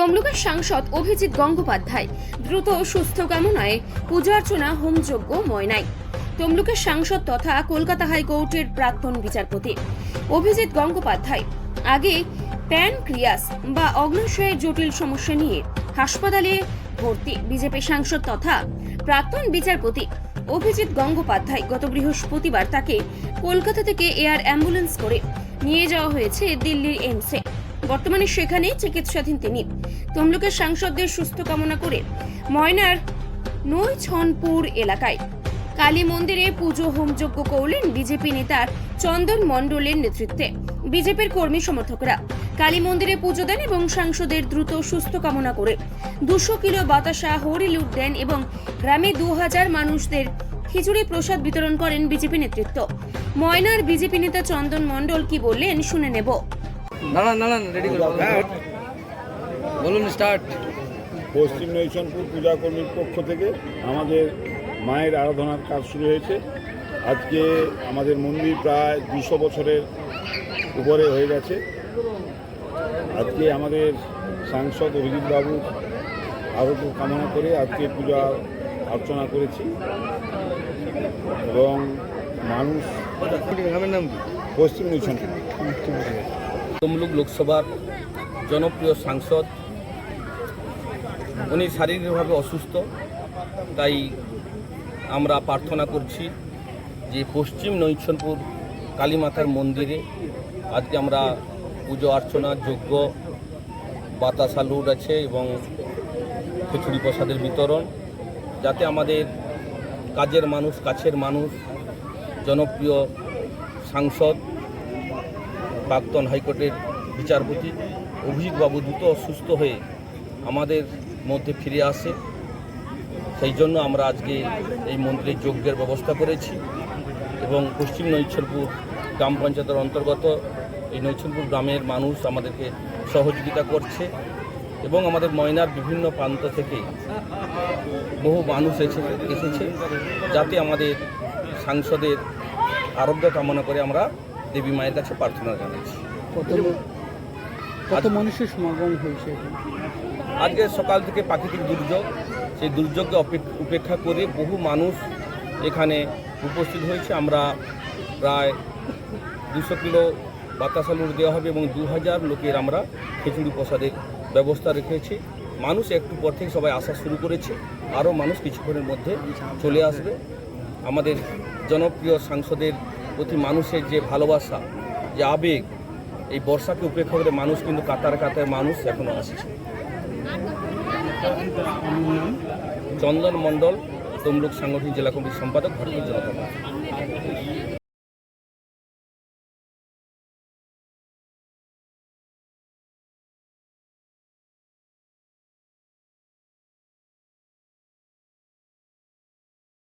তমলুকের সাংসদ অভিজিৎ গঙ্গোপাধ্যায় দ্রুত সুস্থ কামনায় পূজা অর্চনা হোমযজ্ঞ ময়নায় তমলুকের সাংসদ তথা কলকাতা হাইকোর্টের প্রাক্তন বিচারপতি। অভিজিৎ গঙ্গোপাধ্যায় আগে প্যানক্রিয়াস বা অগ্নাশয়ের জটিল সমস্যা নিয়ে হাসপাতালে ভর্তি। বিজেপি সাংসদ তথা প্রাক্তন বিচারপতি অভিজিৎ গঙ্গোপাধ্যায় গত বৃহস্পতিবার তাকে কলকাতা থেকে এয়ার অ্যাম্বুলেন্স করে নিয়ে যাওয়া হয়েছে দিল্লির এইমসে বর্তমানে সেখানে চিকিৎসাধীন তিনি। তমলুকের সাংসদদের সুস্থ কামনা করে ময়নার নৈছনপুর এলাকায় কালী মন্দিরে পুজো হোমযজ্ঞ করলেন বিজেপি নেতার চন্দন মণ্ডলের নেতৃত্বে। বিজেপির কর্মী সমর্থকরা কালী মন্দিরে পুজো দেন এবং সাংসদের দ্রুত সুস্থ কামনা করে দুশো কিলো বাতাসা হরি লুট দেন এবং গ্রামে দু হাজার মানুষদের খিচুড়ি প্রসাদ বিতরণ করেন বিজেপি নেতৃত্ব। ময়নার বিজেপি নেতা চন্দন মণ্ডল কি বললেন শুনে নেব। দাঁড়ান দাঁড়ান রেডি করুন বলুন স্টার্ট পশ্চিম নৈশনপুর পূজা কর্মীর পক্ষ থেকে আমাদের মায়ের আরাধনার কাজ শুরু হয়েছে। আজকে আমাদের মন্দির প্রায় দুশো বছরের উপরে হয়ে গেছে। আজকে আমাদের সাংসদ অভিজিৎ বাবু আরোগ্য কামনা করে আজকে পূজা অর্চনা করেছি। এবং মানুষ নাম পশ্চিম নৈশনপুর। তমলুক লোকসভার জনপ্রিয় সাংসদ। উনি শারীরিকভাবে অসুস্থ, তাই আমরা প্রার্থনা করছি যে পশ্চিম নৈছনপুর কালীমাতার মন্দিরে আজকে আমরা পুজো অর্চনা, যজ্ঞ, বাতাসা লুট আছে এবং খিচুড়ি প্রসাদের বিতরণ, যাতে আমাদের কাজের মানুষ, কাছের মানুষ, জনপ্রিয় সাংসদ প্রাক্তন হাইকোর্টের বিচারপতি অভিজিৎ বাবু দ্রুত সুস্থ হয়ে আমাদের মধ্যে ফিরে আসে। সেই জন্য আমরা আজকে এই মন্দিরে যজ্ঞের ব্যবস্থা করেছি এবং পশ্চিম নৈছলপুর গ্রাম পঞ্চায়েতের অন্তর্গত এই নৈছলপুর গ্রামের মানুষ আমাদেরকে সহযোগিতা করছে এবং আমাদের ময়নার বিভিন্ন প্রান্ত থেকে বহু মানুষ এসে এসেছে যাতে আমাদের সাংসদের আরোগ্য কামনা করে আমরা দেবী মায়ের কাছে প্রার্থনা জানাচ্ছি। কত মানুষের সমাগম হয়েছে? আজকে সকাল থেকে প্রাকৃতিক দুর্যোগ সেই দুর্যোগকে উপেক্ষা করে বহু মানুষ এখানে উপস্থিত হয়েছে। আমরা প্রায় দুশো কিলো বাতাসা লুট দেওয়া হবে এবং দু হাজার লোকের আমরা খিচুড়ি প্রসাদের ব্যবস্থা রেখেছি। মানুষ একটু পর থেকে সবাই আসা শুরু করেছে। আরও মানুষ কিছুক্ষণের মধ্যে চলে আসবে। আমাদের জনপ্রিয় সাংসদের প্রতি মানুষের যে ভালোবাসা, যে আবেগ, এই বর্ষাকে উপেক্ষা করে মানুষ কিন্তু কাতার কাতার মানুষ এখনও আসছে। চন্দন মণ্ডল, তমলুক সাংগঠনিক জেলা কমিটির সম্পাদক, ভারতীয় জনতা